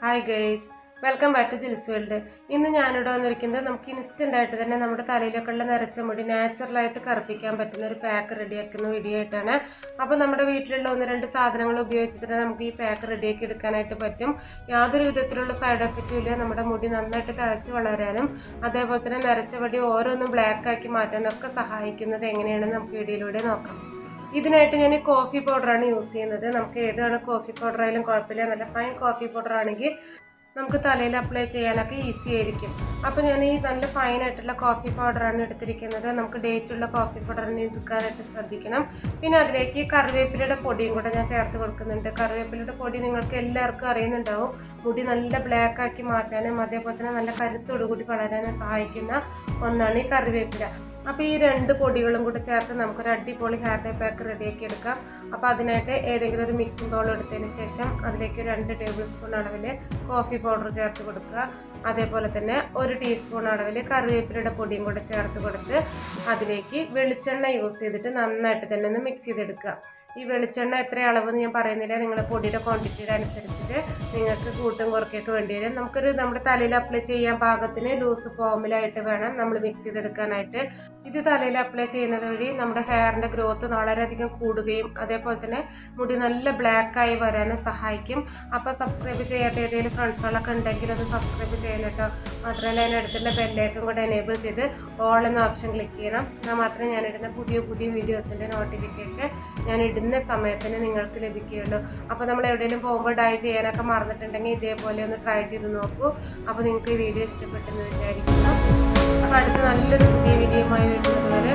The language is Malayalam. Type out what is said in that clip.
Hi guys welcome back to Jils world ഇന്ന് ഞാനിവിടെ വന്നിരിക്കുന്നത് നമുക്ക് ഇൻസ്റ്റന്റ് ആയിട്ട് തന്നെ നമ്മുടെ തലയിലൊക്കെ ഉള്ള നിറച്ച മുടി നാച്ചുറലായിട്ട് കറുപ്പിക്കാൻ പറ്റുന്ന ഒരു പാക്ക് റെഡിയാക്കുന്ന വീഡിയോ ആയിട്ടാണ്. അപ്പോൾ നമ്മുടെ വീട്ടിലുള്ള ഒന്ന് രണ്ട് സാധനങ്ങൾ ഉപയോഗിച്ചിട്ട് തന്നെ നമുക്ക് ഈ പാക്ക് റെഡിയാക്കി എടുക്കാനായിട്ട് പറ്റും. യാതൊരു വിധത്തിലുള്ള സൈഡ് എഫക്റ്റും ഇല്ല. നമ്മുടെ മുടി നന്നായിട്ട് തഴച്ച് വളരാനും അതേപോലെ തന്നെ നിറച്ച മുടി ഓരോന്നും ബ്ലാക്ക് ആക്കി മാറ്റാനൊക്കെ സഹായിക്കുന്നത് എങ്ങനെയാണെന്ന് നമുക്ക് വീഡിയോയിലൂടെ നോക്കാം. ഇതിനായിട്ട് ഞാൻ കോഫി പൗഡറാണ് യൂസ് ചെയ്യുന്നത്. നമുക്ക് ഏതാണ് കോഫി പൗഡർ ആയാലും കുഴപ്പമില്ല. നല്ല ഫൈൻ കോഫി പൗഡർ ആണെങ്കിൽ നമുക്ക് തലയിൽ അപ്ലൈ ചെയ്യാനൊക്കെ ഈസി ആയിരിക്കും. അപ്പോൾ ഞാൻ ഈ നല്ല ഫൈൻ ആയിട്ടുള്ള കോഫി പൗഡറാണ് എടുത്തിരിക്കുന്നത്. നമുക്ക് ഡേറ്റ് ഉള്ള കോഫി പൗഡറിനെ എടുക്കാനായിട്ട് ശ്രദ്ധിക്കണം. പിന്നെ അതിലേക്ക് കറിവേപ്പിലയുടെ പൊടിയും കൂടെ ഞാൻ ചേർത്ത് കൊടുക്കുന്നുണ്ട്. കറിവേപ്പിലയുടെ പൊടി നിങ്ങൾക്ക് എല്ലാവർക്കും അറിയുന്നുണ്ടാവും. മുടി നല്ല ബ്ലാക്ക് ആക്കി മാറ്റാനും അതേപോലെ തന്നെ നല്ല കരുത്തോടുകൂടി വളരാനും സഹായിക്കുന്ന ഒന്നാണ് ഈ കറിവേപ്പില. അപ്പോൾ ഈ രണ്ട് പൊടികളും കൂടെ ചേർത്ത് നമുക്കൊരു അടിപൊളി ഹെയർ ഡേ പാക്ക് റെഡിയാക്കി എടുക്കാം. അപ്പോൾ അതിനായിട്ട് ഏതെങ്കിലും ഒരു മിക്സിംഗ് ബൗൾ എടുത്തതിന് ശേഷം അതിലേക്ക് രണ്ട് ടേബിൾ സ്പൂൺ അളവിൽ കോഫി പൗഡർ ചേർത്ത് കൊടുക്കുക. അതേപോലെ തന്നെ ഒരു ടീസ്പൂൺ അളവിൽ കറിവേപ്പിലയുടെ പൊടിയും കൂടെ ചേർത്ത് കൊടുത്ത് അതിലേക്ക് വെളിച്ചെണ്ണ യൂസ് ചെയ്തിട്ട് നന്നായിട്ട് തന്നെ ഒന്ന് മിക്സ് ചെയ്തെടുക്കുക. ഈ വെളിച്ചെണ്ണ എത്ര അളവെന്ന് ഞാൻ പറയുന്നില്ല. നിങ്ങളുടെ പൊടിയുടെ ക്വാണ്ടിറ്റിയുടെ അനുസരിച്ചിട്ട് നിങ്ങൾക്ക് കൂട്ടും കുറയ്ക്കൊക്കെ വേണ്ടി വരും. നമുക്കൊരു നമ്മുടെ തലയിൽ അപ്ലൈ ചെയ്യാൻ പാകത്തിന് ലൂസ് ഫോമിലായിട്ട് വേണം നമ്മൾ മിക്സ് ചെയ്തെടുക്കാനായിട്ട്. ഇത് തലയിൽ അപ്ലൈ ചെയ്യുന്നത് വഴി നമ്മുടെ ഹെയറിന്റെ ഗ്രോത്ത് വളരെയധികം കൂടുകയും അതേപോലെ തന്നെ മുടി നല്ല ബ്ലാക്ക് ആയി വരാനും സഹായിക്കും. അപ്പോൾ സബ്സ്ക്രൈബ് ചെയ്യാത്ത ഏതെങ്കിലും ഫ്രണ്ട്സുകളൊക്കെ ഉണ്ടെങ്കിൽ അത് സബ്സ്ക്രൈബ് ചെയ്യണം കേട്ടോ മാത്രമല്ല അതിനടുത്തുള്ള ബെല്ലേക്കും കൂടെ എനേബിൾ ചെയ്ത് ഓൾ എന്ന ഓപ്ഷൻ ക്ലിക്ക് ചെയ്യണം. എന്നാൽ മാത്രമേ ഞാനിടുന്ന പുതിയ പുതിയ വീഡിയോസിന്റെ നോട്ടിഫിക്കേഷൻ ഞാൻ ഇടുന്ന സമയത്തിന് നിങ്ങൾക്ക് ലഭിക്കുകയുള്ളൂ. അപ്പോൾ നമ്മൾ എവിടെയെങ്കിലും പോകുമ്പോൾ ഡൈ ചെയ്യാനൊക്കെ മറന്നിട്ടുണ്ടെങ്കിൽ ഇതേപോലെ ഒന്ന് ട്രൈ ചെയ്ത് നോക്കൂ. അപ്പോൾ നിങ്ങൾക്ക് ഈ വീഡിയോ ഇഷ്ടപ്പെട്ടെന്ന് വിചാരിക്കുന്നു. അപ്പോൾ അടുത്ത നല്ലൊരു പുതിയ വീഡിയോയുമായി വരുന്നത്